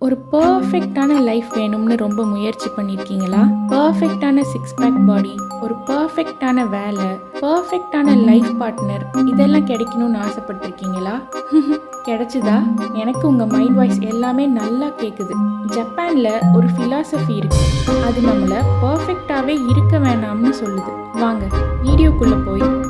ஒரு பர்ஃபெக்டான லைஃப் வேணும்னு ரொம்ப முயற்சி பண்ணியிருக்கீங்களா பர்ஃபெக்டான சிக்ஸ் பேக் பாடி ஒரு பர்ஃபெக்டான வேலை பர்ஃபெக்டான லைஃப் பார்ட்னர் இதெல்லாம் கிடைக்கணும்னு ஆசைப்பட்டிருக்கீங்களா? கிடைச்சதா? எனக்கு உங்கள் மைண்ட் வாய்ஸ் எல்லாமே நல்லா கேட்குது ஜப்பானில் ஒரு ஃபிலாசபி இருக்கு. அது நம்மளை பர்ஃபெக்டாகவே இருக்க வேணாம்னு சொல்லுது. வாங்க வீடியோக்குள்ளே போய்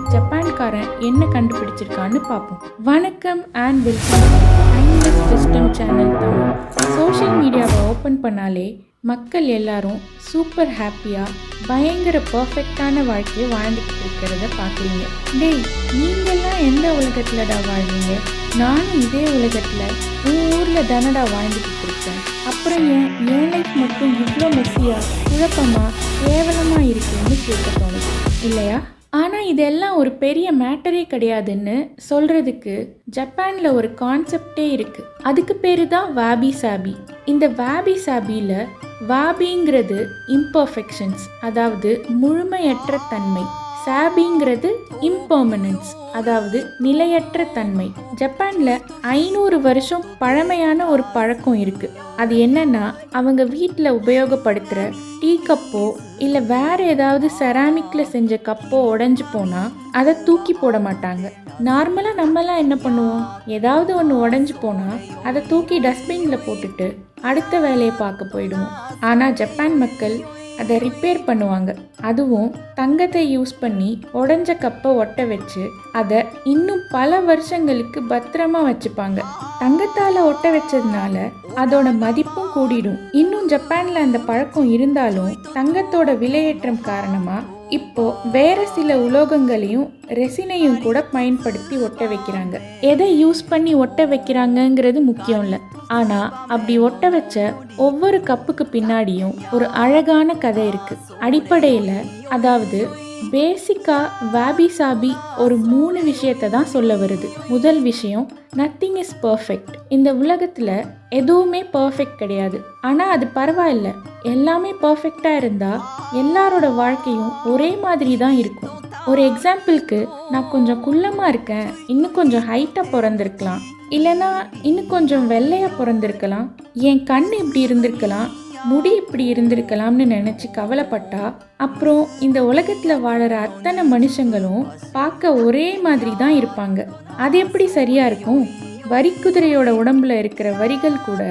ஜப்பான்காரன் என்ன கண்டுபிடிச்சிருக்கான்னு பார்ப்போம். வணக்கம் and welcome timeless system channel Tamil. Social மீடியாவை ஓப்பன் பண்ணாலே மக்கள் எல்லாரும் சூப்பர் ஹாப்பியாக பயங்கர பர்ஃபெக்டான வாழ்க்கையை வாழ்ந்துக்கிட்டு இருக்கிறத பார்க்குறீங்க. டேய் நீங்கள்லாம் எந்த உலகத்துலடா வாழ்றீங்க? நானும் இதே உலகத்தில் உன் ஊரில் தானடா வாழ்ந்துக்கிட்டு இருக்கேன். அப்புறம் ஏன் என் லைஃப் மட்டும் இவ்வளோ மெஸ்ஸியாக குழப்பமாக கேவலமாக இருக்குன்னு கேட்க தோணுது இல்லையா? ஆனால் இதெல்லாம் ஒரு பெரிய மேட்டரே கிடையாதுன்னு சொல்கிறதுக்கு ஜப்பானில் ஒரு கான்செப்டே இருக்குது அதுக்கு பேர் தான் வாபி சாபி. இந்த வாபி சாபியில் வாபிங்கிறது இம்பர்ஃபெக்ஷன்ஸ் அதாவது முழுமையற்ற தன்மை. சாபிங்கிறது இம்பர்மனன்ஸ் அதாவது நிலையற்ற தன்மை. ஜப்பானில் ஐநூறு வருஷம் பழமையான ஒரு பழக்கம் இருக்குது அது என்னன்னா அவங்க வீட்டில் உபயோகப்படுத்துகிற டீ கப்போ இல்லை வேற ஏதாவது செராமிக்கில் செஞ்ச கப்போ உடஞ்சி போனால் அதை தூக்கி போட மாட்டாங்க. நார்மலாக நம்மலாம் என்ன பண்ணுவோம்? ஏதாவது ஒன்று உடஞ்சி போனால் அதை தூக்கி டஸ்ட்பினில் போட்டுட்டு அடுத்த வேலையை பார்க்க போயிடுவோம். ஆனால் ஜப்பான் மக்கள் அதை ரிப்பேர் பண்ணுவாங்க. அதுவும் தங்கத்தை யூஸ் பண்ணி உடஞ்ச கப்பை ஒட்ட வச்சு அதை இன்னும் பல வருஷங்களுக்கு பத்திரமா வச்சுப்பாங்க. தங்கத்தால் ஒட்ட வச்சதுனால அதோட மதிப்பும் கூடிடும். இன்னும் ஜப்பான்ல அந்த பழக்கம் இருந்தாலும் தங்கத்தோட விலையேற்றம் காரணமா இப்போ வேற சில உலோகங்களையும் ரெசினையும் கூட பயன்படுத்தி ஒட்ட வைக்கிறாங்க. எதை யூஸ் பண்ணி ஒட்ட வைக்கிறாங்கங்கிறது முக்கியம் இல்லை. ஆனா அப்படி ஒட்ட வச்ச ஒவ்வொரு கப்புக்கு பின்னாடியும் ஒரு அழகான கதை இருக்கு. அடிப்படையில் அதாவது பேசிக்கா வாபி சாபி ஒரு மூணு விஷயத்தை தான் சொல்ல வருது. முதல் விஷயம் நத்திங் இஸ் பர்ஃபெக்ட் இந்த உலகத்தில் எதுவுமே பர்ஃபெக்ட் கிடையாது. ஆனால் அது பரவாயில்ல. எல்லாமே பர்ஃபெக்டாக இருந்தால் எல்லாரோட வாழ்க்கையும் ஒரே மாதிரி தான் இருக்கும். ஒரு எக்ஸாம்பிளுக்கு நான் கொஞ்சம் குள்ளமாக இருக்கேன் இன்னும் கொஞ்சம் ஹைட்டாக பிறந்திருக்கலாம் இல்லைனா இன்னும் கொஞ்சம் வெள்ளையாக பிறந்திருக்கலாம் என் கண் இப்படி இருந்திருக்கலாம் முடி இப்படி இருந்திருக்கலாம்னு நினச்சி கவலைப்பட்டா அப்புறம் இந்த உலகத்தில் வாழற அத்தனை மனுஷங்களும் பார்க்க ஒரே மாதிரி தான் இருப்பாங்க. அது எப்படி சரியா இருக்கும்? வரிக்குதிரையோட உடம்புல இருக்கிற வரிகள் கூட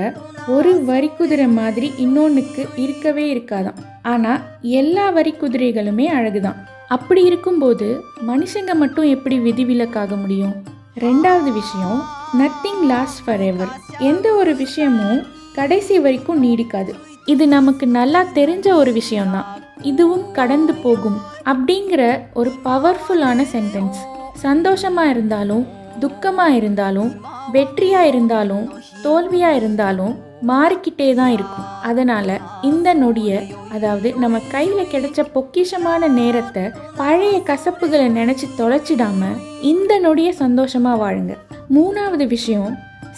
ஒரு வரிக்குதிரை மாதிரி இன்னொன்றுக்கு இருக்கவே இருக்காதாம். ஆனால் எல்லா வரிக்குதிரைகளுமே அழகுதான். அப்படி இருக்கும்போது மனுஷங்க மட்டும் எப்படி விதிவிலக்காக முடியும்? ரெண்டாவது விஷயம் நத்திங் லாஸ்ட் ஃபார் எவர் எந்த ஒரு விஷயமும் கடைசி வரைக்கும் நீடிக்காது. இது நமக்கு நல்லா தெரிஞ்ச ஒரு விஷயம்தான். இதுவும் கடந்து போகும் அப்படிங்கிற ஒரு பவர்ஃபுல்லான சென்டென்ஸ் சந்தோஷமாக இருந்தாலும் துக்கமாக இருந்தாலும் வெற்றியாக இருந்தாலும் தோல்வியாக இருந்தாலும் மாறிக்கிட்டே தான் இருக்கும். அதனால இந்த நொடியை அதாவது நம்ம கையில் கிடைச்ச பொக்கிஷமான நேரத்தை பழைய கசப்புகளை நினச்சி தொலைச்சிடாம இந்த நொடியை சந்தோஷமாக வாழுங்க. மூணாவது விஷயம்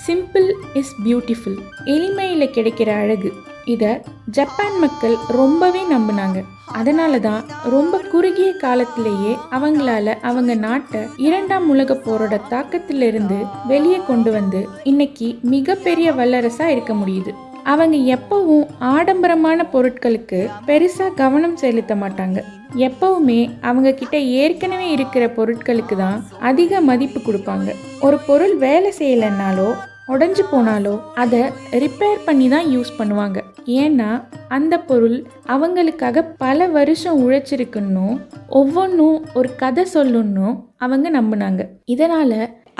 சிம்பிள் இஸ் பியூட்டிஃபுல் எளிமையில் கிடைக்கிற அழகு. இதை ஜப்பான் மக்கள் ரொம்பவே நம்பினாங்க. அதனால தான் ரொம்ப குறுகிய காலத்திலேயே அவங்களால அவங்க நாட்டை இரண்டாம் உலக போரோட தாக்கத்திலிருந்து வெளியே கொண்டு வந்து இன்னைக்கு மிகப்பெரிய வல்லரசா இருக்க முடியுது. அவங்க எப்பவும் ஆடம்பரமான பொருட்களுக்கு பெருசாக கவனம் செலுத்த மாட்டாங்க. எப்பவுமே அவங்க கிட்ட ஏற்கனவே இருக்கிற பொருட்களுக்கு தான் அதிக மதிப்பு கொடுப்பாங்க. ஒரு பொருள் வேலை செய்யலைன்னாலோ உடஞ்சி போனாலோ அதை ரிப்பேர் பண்ணி தான் யூஸ் பண்ணுவாங்க. ஏன்னா அந்த பொருள் அவங்களுக்காக பல வருஷம் உழைச்சிருக்குன்னும் ஒவ்வொன்றும் ஒரு கதை சொல்லணும் அவங்க நம்பினாங்க. இதனால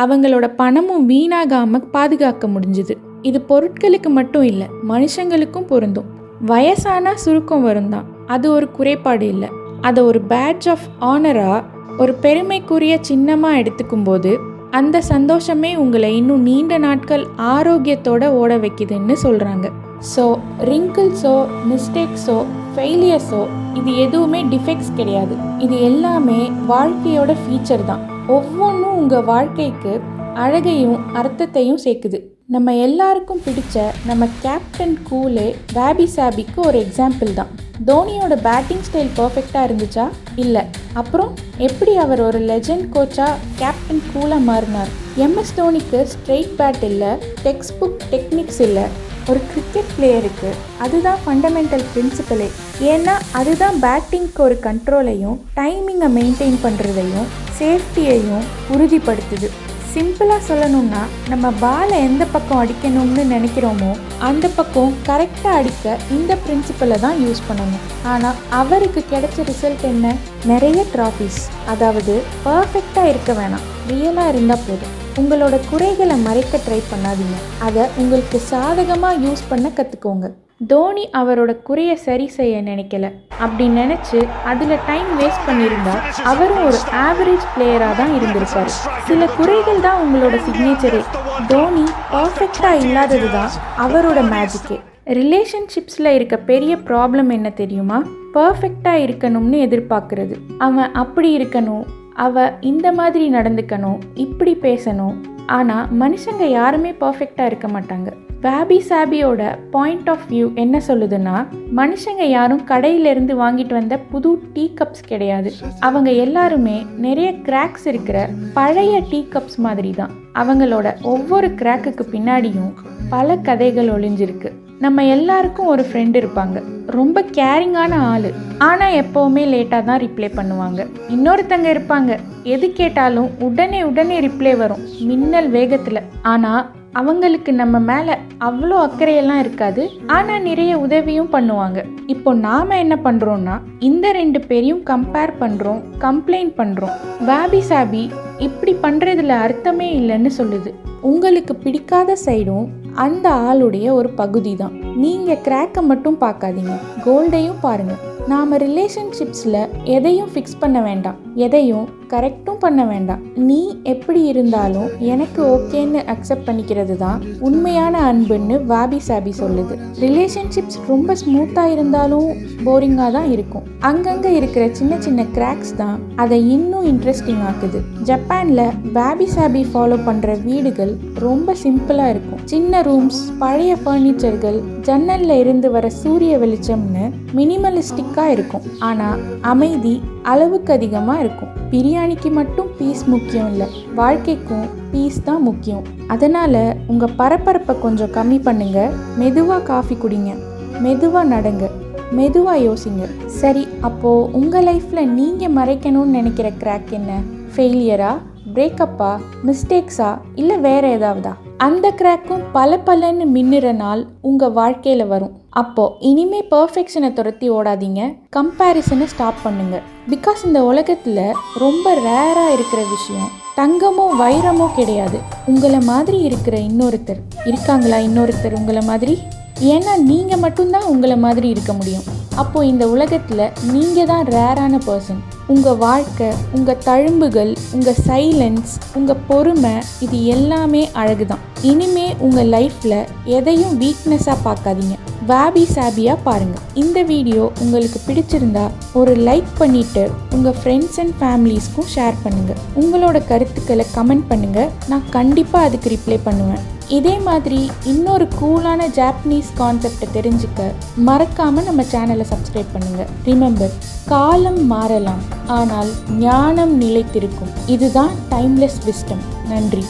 அவங்களோட பணமும் வீணாகாம பாதுகாக்க முடிஞ்சுது. இது பொருட்களுக்கு மட்டும் இல்லை மனுஷங்களுக்கும் பொருந்தும். வயசானா சுருக்கம் வரும் தான் அது ஒரு குறைபாடு இல்லை. அதை ஒரு பேட்ச் ஆஃப் ஆனராக ஒரு பெருமைக்குரிய சின்னமாக எடுத்துக்கும் போது அந்த சந்தோஷமே உங்களை இன்னும் நீண்ட நாட்கள் ஆரோக்கியத்தோட ஓட வைக்குதுன்னு சொல்கிறாங்க ஸோ ரிங்கிள்ஸோ மிஸ்டேக்ஸோ ஃபெயிலியர்ஸோ இது எதுவுமே டிஃபெக்ட்ஸ் கிடையாது. இது எல்லாமே வாழ்க்கையோட ஃபீச்சர் தான். ஒவ்வொன்றும் உங்கள் வாழ்க்கைக்கு அழகையும் அர்த்தத்தையும் சேர்க்குது. நம்ம எல்லாருக்கும் பிடிச்ச நம்ம கேப்டன் கூலே பேபி சாபிக்கு ஒரு எக்ஸாம்பிள் தான். தோனியோட பேட்டிங் ஸ்டைல் பர்ஃபெக்டாக இருந்துச்சா? இல்லை. அப்புறம் எப்படி அவர் ஒரு லெஜண்ட் கோச்சாக கேப்டன் கூலாக மாறினார்? எம்எஸ் தோனிக்கு ஸ்ட்ரெயிட் பேட் இல்லை டெக்ஸ்ட் புக் டெக்னிக்ஸ் இல்லை ஒரு கிரிக்கெட் பிளேயருக்கு அதுதான் ஃபண்டமெண்டல் பிரின்சிபலே ஏன்னா அதுதான் பேட்டிங்க்கு ஒரு கண்ட்ரோலையும் டைமிங்கை மெயின்டைன் பண்ணுறதையும் சேஃப்டியையும் உறுதிப்படுத்துது. சிம்பிளாக சொல்லணும்னா நம்ம பாலை எந்த பக்கம் அடிக்கணும்னு நினைக்கிறோமோ அந்த பக்கம் கரெக்டாக அடிக்க இந்த பிரின்சிபலை தான் யூஸ் பண்ணணும். ஆனால் அவருக்கு கிடைச்ச ரிசல்ட் என்ன? நிறைய ட்ராஃபிஸ் அதாவது பர்ஃபெக்டாக இருக்க வேணாம். ரியலாக இருந்தால் போதும். உங்களோட குறைகளை மறைக்க ட்ரை பண்ணாதீங்க. அதை உங்களுக்கு சாதகமாக யூஸ் பண்ண கற்றுக்கோங்க தோனி அவரோட குறையை சரி செய்ய நினைக்கல. அப்படி நினச்சி அதில் டைம் வேஸ்ட் பண்ணியிருந்தா அவரும் ஒரு ஆவரேஜ் பிளேயராக தான் இருந்திருப்பாரு. சில குறைகள் தான் உங்களோட சிக்னேச்சரே தோனி பர்ஃபெக்டாக இல்லாதது தான் அவரோட மேஜிக்கே ரிலேஷன்ஷிப்ஸில் இருக்க பெரிய ப்ராப்ளம் என்ன தெரியுமா? பர்ஃபெக்டாக இருக்கணும்னு எதிர்பார்க்கறது. அவன் அப்படி இருக்கணும் அவ இந்த மாதிரி நடந்துக்கணும் இப்படி பேசணும். ஆனால் மனுஷங்க யாருமே பர்ஃபெக்டாக இருக்க மாட்டாங்க. வேபி சாபியோட பாயிண்ட் ஆஃப் வியூ என்ன சொல்லுதுன்னா மனுஷங்க யாரும் கடையிலேருந்து வாங்கிட்டு வந்த புது டீ கப்ஸ் கிடையாது. அவங்க எல்லாருமே நிறைய கிராக்ஸ் இருக்கிற பழைய டீ கப்ஸ் மாதிரி தான் அவங்களோட ஒவ்வொரு கிராக்குக்கு பின்னாடியும் பல கதைகள் ஒளிஞ்சிருக்கு. நம்ம எல்லாருக்கும் ஒரு ஃப்ரெண்டு இருப்பாங்க. ரொம்ப கேரிங்கான ஆள். ஆனால் எப்போவுமே லேட்டாக தான் ரிப்ளை பண்ணுவாங்க. இன்னொருத்தங்க இருப்பாங்க. எது கேட்டாலும் உடனே உடனே ரிப்ளை வரும். மின்னல் வேகத்தில். ஆனால் அவங்களுக்கு நம்ம மேலே அவ்வளோ அக்கறையெல்லாம் இருக்காது. ஆனால் நிறைய உதவியும் பண்ணுவாங்க. இப்போ நாம் என்ன பண்ணுறோன்னா இந்த ரெண்டு பேரையும் கம்பேர் பண்ணுறோம் கம்ப்ளைண்ட் பண்ணுறோம் வாபி சாபி இப்படி பண்ணுறதுல அர்த்தமே இல்லைன்னு சொல்லுது. உங்களுக்கு பிடிக்காத சைடும் அந்த ஆளுடைய ஒரு பகுதி தான் நீங்கள் கிராக்கை மட்டும் பார்க்காதீங்க. கோல்டையும் பாருங்கள் நாம் ரிலேஷன்ஷிப்ஸில் எதையும் ஃபிக்ஸ் பண்ண வேண்டாம். எதையும் கரெக்டும் பண்ண வேண்டாம். நீ எப்படி இருந்தாலும் எனக்கு ஓகேன்னு அக்செப்ட் பண்ணிக்கிறது தான் உண்மையான அன்புன்னு வாபி சாபி சொல்லுது. ரிலேஷன்ஷிப்ஸ் ரொம்ப ஸ்மூத்தாக இருந்தாலும் போரிங்காக தான் இருக்கும். அங்கங்கே இருக்கிற சின்ன சின்ன கிராக்ஸ் தான் அதை இன்னும் இன்ட்ரெஸ்டிங் ஆக்குது. ஜப்பானில் வாபி சாபி ஃபாலோ பண்ணுற வீடுகள் ரொம்ப சிம்பிளாக இருக்கும். சின்ன ரூம்ஸ் பழைய ஃபர்னிச்சர்கள் ஜன்னல்ல இருந்து வர சூரிய வெளிச்சம்னு மினிமலிஸ்டிக்காக இருக்கும். ஆனால் அமைதி அளவுக்கு அதிகமாக இருக்கும். பிரியாணிக்கு மட்டும் பீஸ் முக்கியம் இல்லை. வாழ்க்கைக்கும் பீஸ் தான் முக்கியம். அதனால் உங்கள் பரபரப்பை கொஞ்சம் கம்மி பண்ணுங்கள் மெதுவாக காஃபி குடிங்க. மெதுவாக நடங்க. மெதுவாக யோசிங்க. சரி அப்போது உங்கள் லைஃப்பில் நீங்கள் மறைக்கணும்னு நினைக்கிற கிராக் என்ன? ஃபெயிலியரா பிரேக்கப்பா மிஸ்டேக்ஸா இல்லை வேற ஏதாவதா? அந்த கிராக்கும் பல பலன்னு மின்னுற நாள் உங்கள் வாழ்க்கையில் வரும். அப்போ இனிமே பர்ஃபெக்ஷனை துரத்தி ஓடாதீங்க. கம்பேரிசனை ஸ்டாப் பண்ணுங்க. பிகாஸ் இந்த உலகத்தில் ரொம்ப ரேராக இருக்கிற விஷயம் தங்கமோ வைரமோ கிடையாது. உங்களை மாதிரி இருக்கிற இன்னொருத்தர். இருக்காங்களா இன்னொருத்தர் உங்களை மாதிரி? ஏன்னா நீங்கள் மட்டும்தான் உங்களை மாதிரி இருக்க முடியும். அப்போ இந்த உலகத்தில் நீங்கள் தான் ரேரான பர்சன் உங்கள் வாழ்க்கை உங்கள் தழும்புகள் உங்கள் சைலன்ஸ் உங்கள் பொறுமை இது எல்லாமே அழகு தான் இனிமே உங்கள் லைஃப்பில் எதையும் வீக்னஸாக பார்க்காதீங்க. வாபி சாபியாக பாருங்கள் இந்த வீடியோ உங்களுக்கு பிடிச்சிருந்தா ஒரு லைக் பண்ணிவிட்டு உங்கள் ஃப்ரெண்ட்ஸ் அண்ட் ஃபேமிலிஸ்க்கும் ஷேர் பண்ணுங்கள் உங்களோட கருத்துக்களை கமெண்ட் பண்ணுங்கள் நான் கண்டிப்பாக அதுக்கு ரிப்ளை பண்ணுவேன். இதே மாதிரி இன்னொரு கூலான ஜாப்பனீஸ் கான்செப்டை தெரிஞ்சுக்க மறக்காமல் நம்ம சேனலை சப்ஸ்கிரைப் பண்ணுங்கள் ரிமெம்பர் காலம் மாறலாம் ஆனால் ஞானம் நிலைத்திருக்கும். இதுதான் டைம்லெஸ் விஸ்டம் நன்றி.